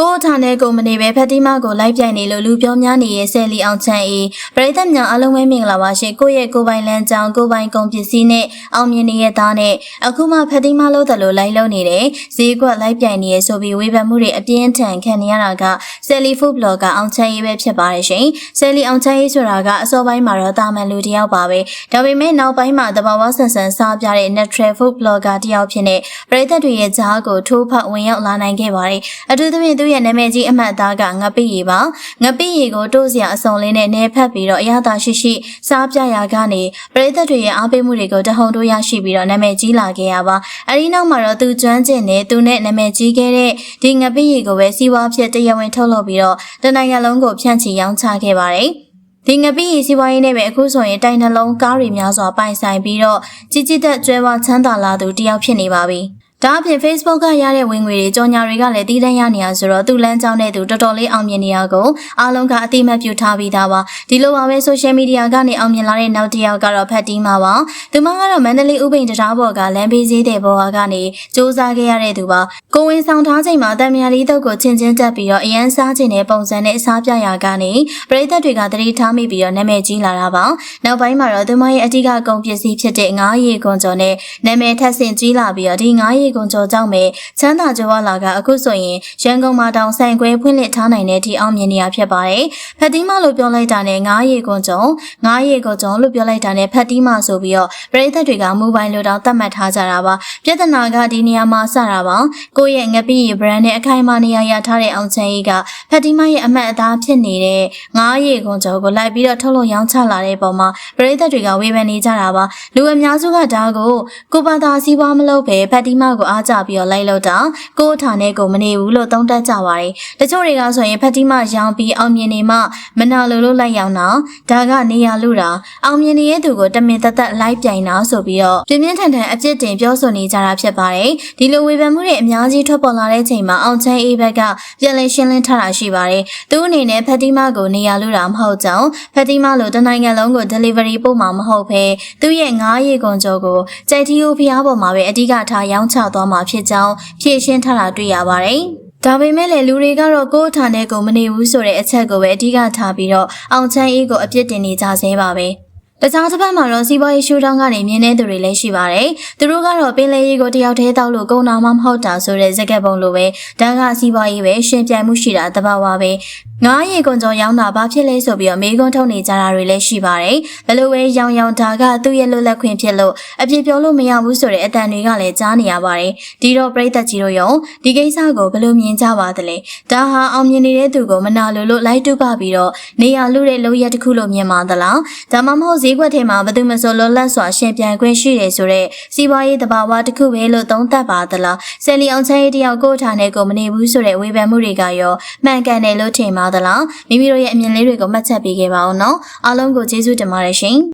ကိုအထာနဲ့ကိုမနေပဲဖက်တီမာကိုလိုက်ပြိုင်နေလို့လူပြောများနေရဲ့ဆယ်လီအောင်ချန်အေးပရိသတ်များအားလုံးပဲမင်္ဂလာပါရှင်ကိုယ့်ရဲ့ကိုယ်ပိုင်လမ်းကြောင်းကိုယ်ပိုင်ကုန်ပစ္စည်းနဲ့အောင်မြင်နေတဲ့သားနဲ့အခုမှဖက်တီမာလို့တယ်လို့လိုက်လုံးနေတယ်ဈေးကွက်လိုက်ပြိုင်နေရဆိုပြီးဝေဖန်မှုတွေအပြင်းထန်ခံနေရတာကဆယ်လီဖုဘလော့ကအောင်ချန်အေးပဲဖြစ်ပါတယ်ရှင်ဆယ်လီအောင်ချန်အေးဆိုတာကအစောပိုင်းမှာတော့တာမန်လူတစ်ယောက်ပါပဲဒါပေမဲ့နောက်ပိုင်းမှာတဘာဝဆန်ဆန်စားပြတဲ့ natural food blogger တစ်ယောက်ဖြစ်နေပရိသတ်တွေရဲ့ဂျားကိုထိုးဖောက်ဝင်ရောက်လာနိုင်ခဲ့ပါတယ်အထူးသဖြင့်သူရဲ့နာမည်ကြီးအမှတ်အသားကငပိရီပါငပိရီကိုတိုးစရာအစုံလေးနဲ့နေဖက်ပြီးတော့အရသာရှိရှိစားပြရာကနေပရိသတ်တွေရဲ့အားပေးမှုတွေကိုတဟုန်ထိုးရရှိပြီးတော့နာမည်ကြီးလာခဲ့ရပါအဲဒီနောက်မှာတော့သူကျွမ်းကျင်နေသူနဲ့နာမည်ကြီးခဲ့တဲ့ဒီငပိရီကိုပဲစီးပွားဖြစ်တရားဝင်ထုတ်လုပ်ပြီးတော့တနိုင်ငံလုံးကိုဖြန့်ချီရောင်းချခဲ့ပါတယ်ဒီငပိရီစီးပွားရေးနဲ့ပဲအခုဆိုရင်တိုင်နှလုံးကားတွေများစွာပိုင်ဆိုင်ပြီးတော့ကြီးကြီးသက်ကျွဲဝချမ်းသာလာသူတယောက်ဖြစ်နေပါပြီ။ ဒါအပြင် Facebook ကရတဲ့ဝင်ငွေတွေကြော်ညာတွေကလည်းတည်တံ့ရနေရဆိုတော့သူ့လမ်းကြောင်းနဲ့သူတော်တော်လေးအောင်မြင်နေရကိုအားလုံးကအတိမတ်ပြုထားပြီးသားပါဒီလိုပါပဲ social media ကနေအောင်မြင်လာတဲ့နောက်တစ်ယောက်ကတော့ဖတ်တီးမှာပါသူမကတော့မန္တလေးဥပိန်တရားဘော်ကလမ်းဘေးဈေးတဲ့ဘော်ကနေစ조사ခဲ့ရတဲ့သူပါကိုဝင်ဆောင်ထားချိန်မှာတံမြာလေးတုပ်ကိုချင်းချင်းတက်ပြီးတော့အရန်စားခြင်းတဲ့ပုံစံနဲ့အစားပြရာကနေပရိသတ်တွေကသတိထားမိပြီးတော့နာမည်ကြီးလာတာပါနောက်ပိုင်းမှာတော့သူမရဲ့အထူးကုန်ပစ္စည်းဖြစ်တဲ့ငါးရီကွန်ကျော်နဲ့နာမည်ထက်ဆင့်ကြီးလာပြီးတော့ဒီငါးရီကွန်ကျော်ကြောင့်ပဲချမ်းသာကြွားလာကအခုဆိုရင်ရန်ကုန်မှာတောင်ဆိုင်ခွဲဖွင့်လှစ်ထားနိုင်တဲ့ဒီအောင်မြင်နေရဖြစ်ပါတယ်ဖတ်တီးမလို့ပြောလိုက်တာနဲ့ငါးရီကွန်ကျော်ငါးရီကွန်ကျော်လို့ပြောလိုက်တာနဲ့ဖတ်တီးမဆိုပြီးတော့ပရိသတ်တွေကမိုဘိုင်းလိုတောင်သတ်မှတ်ထားကြတာပါပြဿနာကဒီနေရာမှာစတာပါကိုယ့်ရဲ့ငပိရီ brand နဲ့အခိုင်အမာနေရာရထားတဲ့အောင်ချန်ကြီးကဖတ်တီးမရဲ့အမှတ်အသားဖြစ်နေတဲ့ငါးရီကွန်ကျော်ကိုလိုက်ပြီးတော့ထုတ်လို့ရောင်းချလာတဲ့ပုံမှာပရိသတ်တွေကဝေဖန်နေကြတာပါလူအများစုကဒါကိုကိုပါတာစီးပွားမလုပ်ပဲဖတ်တီးမကိုအားကြပြီးတော့လိုက်လို့တာကိုအထာနဲ့ကိုမနေဘူးလို့သုံးသပ်ကြပါတယ်တချို့တွေကဆိုရင်ဖတ်တီးမရောင်းပြီးအောင်မြင်နေမှမနာလိုလို့လိုက်ရောင်းတာဒါကနေရလူတာအောင်မြင်နေတဲ့သူကိုတမင်သက်သက်လိုက်ပြိုင်တာဆိုပြီးတော့ပြင်းပြင်းထန်ထန်အပြစ်တင်ပြောဆိုနေကြတာဖြစ်ပါတယ်ဒီလိုဝေဖန်မှုတွေအများကြီးထွက်ပေါ်လာတဲ့ချိန်မှာအောင်ချမ်းအေးဘက်ကပြန်လည်ရှင်းလင်းထားတာရှိပါတယ်သူအနေနဲ့ဖတ်တီးမကိုနေရလူတာမဟုတ်ကြောင်းဖတ်တီးမလိုတနိုင်ငံလုံးကို delivery ပို့မှာမဟုတ်ဘဲသူရဲ့ငားရီကွန်ကြောကိုကြိုက်တီယိုဖျားပေါ်မှာပဲအဓိကထားရောင်းချသွားမှာဖြစ်ကြောင်းဖြည့်ရှင်းထားတာတွေ့ရပါတယ်။ဒါပေမဲ့လည်းလူတွေကတော့ကိုယ့်အထာနဲ့ကိုမနေဘူးဆိုတဲ့အချက်ကိုပဲအဓိကထားပြီးတော့အောင်ချမ်းအေးကိုအပြစ်တင်နေကြဆဲပါပဲ။တခြားတစ်ဖက်မှာတော့စီးပွားရေးရှုထောင့်ကနေမြင်နေသူတွေလည်းရှိပါတယ်။သူတို့ကတော့ပင်လယ်ရေကိုတယောက်တည်းတောက်လို့ကုန်တာမှမဟုတ်တာဆိုတဲ့စကားပုံလိုပဲဒါကစီးပွားရေးပဲရှင်ပြိုင်မှုရှိတာတဘာဝပဲ။ငားရေကွန်ကြော်ရောင်းတာဘာဖြစ်လဲဆိုပြီးတော့မေးခွန်းထုတ်နေကြတာတွေလည်းရှိပါတယ်။ဘလို့ပဲရောင်ရောင်ဒါကသူ့ရဲ့လွတ်လပ်ခွင့်ဖြစ်လို့အပြစ်ပြောလို့မရဘူးဆိုတဲ့အတန်တွေကလည်းကြားနေရပါတယ်။ဒီတော့ပြိသက်ကြီးတို့ရောဒီကိစ္စကိုဘယ်လိုမြင်ကြပါသလဲ။ဒါဟာအောင်မြင်နေတဲ့သူကိုမနာလိုလို့လိုက်တုပပြီးတော့နေရလူတဲ့လုပ်ရက်တစ်ခုလို့မြင်ပါသလား။ဒါမှမဟုတ်ဈေးကွက်ထဲမှာဘယ်သူမှဆိုလွတ်လပ်စွာရှင်ပြိုင်ခွင့်ရှိတယ်ဆိုတော့စီးပွားရေးတဘာဝတစ်ခုပဲလို့သုံးသပ်ပါသလား။ဆယ်လီအောင်ချမ်းရေးတယောက်ကိုထားနဲ့ကိုမနေဘူးဆိုတဲ့ဝေဖန်မှုတွေကရောမှန်ကန်တယ်လို့ထင်ပါသလားမိမိတို့ရဲ့အမြင်လေးတွေကိုမှတ်ချက်ပေးခဲ့ပါအောင်နော်အားလုံးကိုကျေးဇူးတင်ပါတယ်ရှင်